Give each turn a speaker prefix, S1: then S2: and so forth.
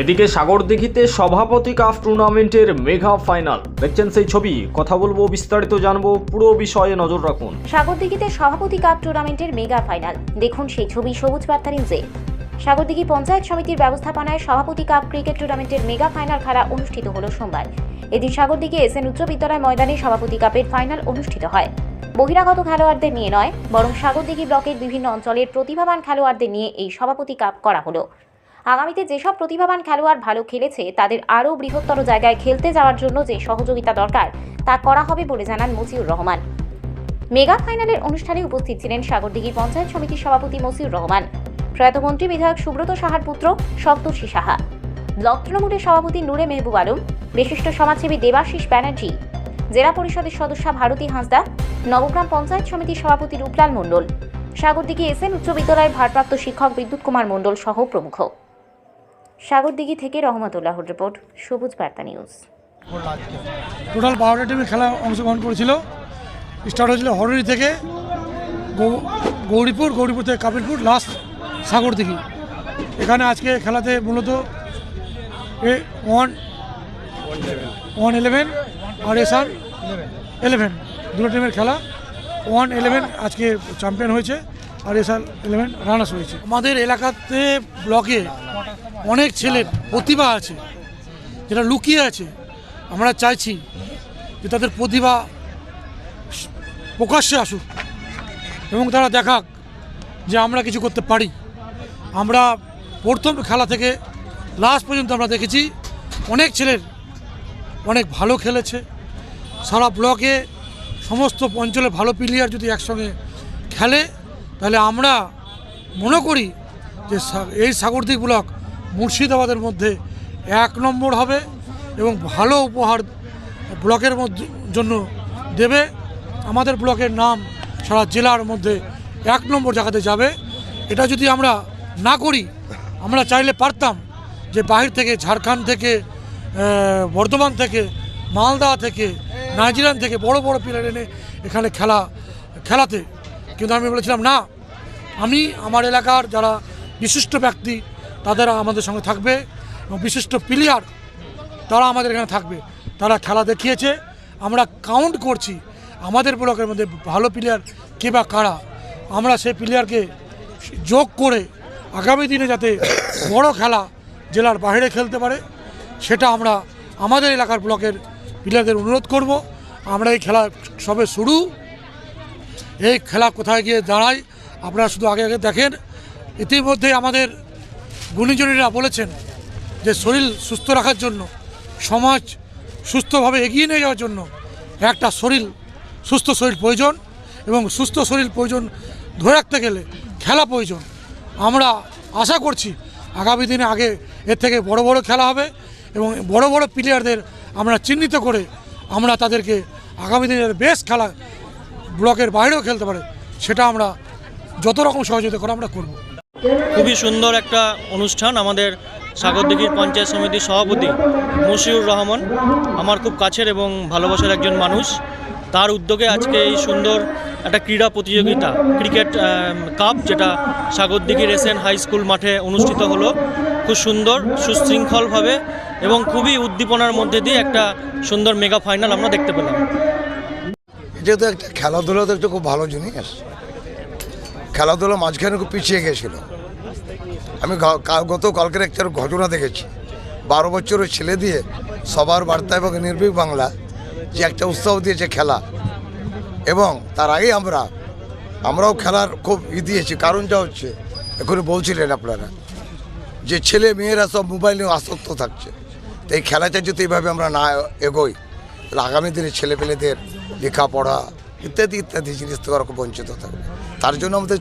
S1: এদিকে সাগরদিঘিতে সভাপতি কাপ টুর্নামেন্টের মেগা ফাইনাল। দেখছেন সেই ছবি। কথা বলব, বিস্তারিত জানব, পুরো বিষয়ে নজর রাখুন।
S2: সাগরদিঘিতে সভাপতি কাপ টুর্নামেন্টের মেগা ফাইনাল। দেখুন সেই ছবি, সবুজ বার্তা নিউজে। সাগরদিঘি পঞ্চায়েত সমিতির ব্যবস্থাপনায় সভাপতি কাপ ক্রিকেট টুর্নামেন্টের মেগা ফাইনাল খেলা অনুষ্ঠিত হলো সোমবার। এদিন সাগরদিঘি এস এন উচ্চ বিদ্যালয় ময়দানে সভাপতি কাপের ফাইনাল অনুষ্ঠিত হয়। বহিরাগত খেলোয়াড়দের নিয়ে নয়, বরং সাগরদিঘি ব্লকের বিভিন্ন অঞ্চলের প্রতিভাবান খেলোয়াড়দের নিয়ে এই সভাপতি কাপ করা হলো। আগামীতে যেসব প্রতিভাবান খেলোয়াড় ভালো খেলেছে, তাদের আরও বৃহত্তর জায়গায় খেলতে যাওয়ার জন্য যে সহযোগিতা দরকার, তা করা হবে বলে জানান মজিউর রহমান। মেগা ফাইনালের অনুষ্ঠানে উপস্থিত ছিলেন সাগরদিঘি পঞ্চায়েত সমিতির সভাপতি মসিউর রহমান। প্রয়াত মন্ত্রী বিধায়ক সুব্রত সাহার পুত্র সপ্তর্ষি সাহা। ব্লক তৃণমূলের সভাপতি নূরে মেহবুব আলম, বিশিষ্ট সমাজসেবী দেবাশিস ব্যানার্জি, জেলা পরিষদের সদস্যা ভারতী হাঁসদা, নবগ্রাম পঞ্চায়েত সমিতির সভাপতি রূপলাল মণ্ডল, সাগরদিঘি এস এন উচ্চ বিদ্যালয়ের ভারপ্রাপ্ত শিক্ষক বিদ্যুৎ কুমার মণ্ডল সহ প্রমুখ। সাগরদিঘি থেকে রহমতুল্লাহর রিপোর্ট, সবুজ বার্তা নিউজ।
S3: টোটাল বারোটা টিমের খেলা অংশগ্রহণ করেছিল। স্টার্ট হয়েছিল হররি থেকে গৌরীপুর গৌরীপুর থেকে কাপিলপুর লাস্ট সাগরদিঘি। এখানে আজকে খেলাতে মূলত এ ওয়ান ওয়ান ইলেভেন আর এস আর ইলেভেন দুটো টিমের খেলা ওয়ান ইলেভেন আজকে চ্যাম্পিয়ন হয়েছে আর এস আর ইলেভেন রানার্স হয়েছে। আমাদের এলাকাতে ব্লকে অনেক ছেলের প্রতিভা আছে, যেটা লুকিয়ে আছে। আমরা চাইছি যে তাদের প্রতিভা প্রকাশ্যে আসুক এবং তারা দেখাক যে আমরা কিছু করতে পারি। আমরা প্রথম খেলা থেকে লাস্ট পর্যন্ত আমরা দেখেছি, অনেক ছেলের অনেক ভালো খেলেছে। সারা ব্লকে সমস্ত অঞ্চলে ভালো প্লেয়ার যদি একসঙ্গে খেলে, তাহলে আমরা মনে করি যে এই সাগরদ্বীপ ব্লক মুর্শিদাবাদের মধ্যে এক নম্বর হবে এবং ভালো উপহার ব্লকের মধ্যে জন্য দেবে। আমাদের ব্লকের নাম সারা জেলার মধ্যে এক নম্বর জায়গাতে যাবে। এটা যদি আমরা না করি, আমরা চাইলে পারতাম যে বাহির থেকে ঝাড়খণ্ড থেকে বর্ধমান থেকে, মালদা থেকে, নাইজেরিয়ান থেকে বড় বড় প্লেয়ার এনে এখানে খেলা, খেলাতে। কিন্তু আমি বলেছিলাম, না, আমি, আমার এলাকার যারা বিশিষ্ট ব্যক্তি তাদের আমাদের সঙ্গে থাকবে এবং বিশিষ্ট প্লেয়ার তারা আমাদের এখানে থাকবে। তারা খেলা দেখিয়েছে। আমরা কাউন্ট করছি। আমাদের ব্লকের মধ্যে ভালো প্লেয়ার কে বা কারা। আমরা সেই প্লেয়ারকে যোগ করে আগামী দিনে যাতে বড় খেলা জেলার বাইরে খেলতে পারে, সেটা আমরা আমাদের এলাকার ব্লকের প্লেয়ারদের অনুরোধ করব। আমরা এই খেলা সবে শুরু। এই খেলা কোথায় গিয়ে দাঁড়ায় আপনারা শুধু আগে আগে দেখেন। ইতিমধ্যে আমাদের গুণীজনীরা বলেছেন যে শরীর সুস্থ রাখার জন্য, সমাজ সুস্থভাবে এগিয়ে নিয়ে যাওয়ার জন্য একটা শরীর, সুস্থ শরীর প্রয়োজন এবং সুস্থ শরীর প্রয়োজন ধরে রাখতে গেলে খেলা প্রয়োজন। আমরা আশা করছি আগামী দিনে আগে এর থেকে বড় বড় খেলা হবে এবং বড় বড় প্লেয়ারদের আমরা চিহ্নিত করে আমরা তাদেরকে আগামী দিনের বেশ খেলা ব্লকের বাইরেও খেলতে পারে, সেটা আমরা যত রকম সহযোগিতা করে আমরা করব।
S4: খুবই সুন্দর একটা অনুষ্ঠান আমাদের সাগরদিঘির পঞ্চায়েত সমিতির সভাপতি মশিউর রহমান, আমার খুব কাছের এবং ভালোবাসার একজন মানুষ। তার উদ্যোগে আজকে এই সুন্দর একটা ক্রীড়া প্রতিযোগিতা, ক্রিকেট কাপ যেটা সাগরদিঘির এসএন হাই স্কুল মাঠে অনুষ্ঠিত হলো, খুব সুন্দর, সুশৃঙ্খলভাবে এবং খুবই উদ্দীপনার মধ্যে দিয়ে একটা সুন্দর মেগা ফাইনাল আমরা দেখতে পেলাম।
S5: এটা তো একটা খেলাধুলা তো একটা খুব ভালো জিনিস। খেলাধুলা মাঝখানে খুব পিছিয়ে গেছিল। আমি গত কালকের একটা ঘটনা দেখেছি। বারো বছরের ছেলে দিয়ে সবার বার্তা এবং নির্ভীক বাংলা যে একটা উৎসাহ দিয়েছে খেলা। এবং তার আগে আমরা, আমরাও খেলার খুব ই দিয়েছি। কারণটা হচ্ছে, এখনই বলছিলেন আপনারা, যে ছেলে মেয়েরা সব মোবাইল নিয়ে আসক্ত থাকছে। তো এই খেলাটা যদি এইভাবে আমরা না এগোই, তাহলে আগামী দিনে ছেলেপেলেদের লেখাপড়া ইত্যাদি ইত্যাদি জিনিস থেকে খুব বঞ্চিত থাকবে তার জন্য আমাদের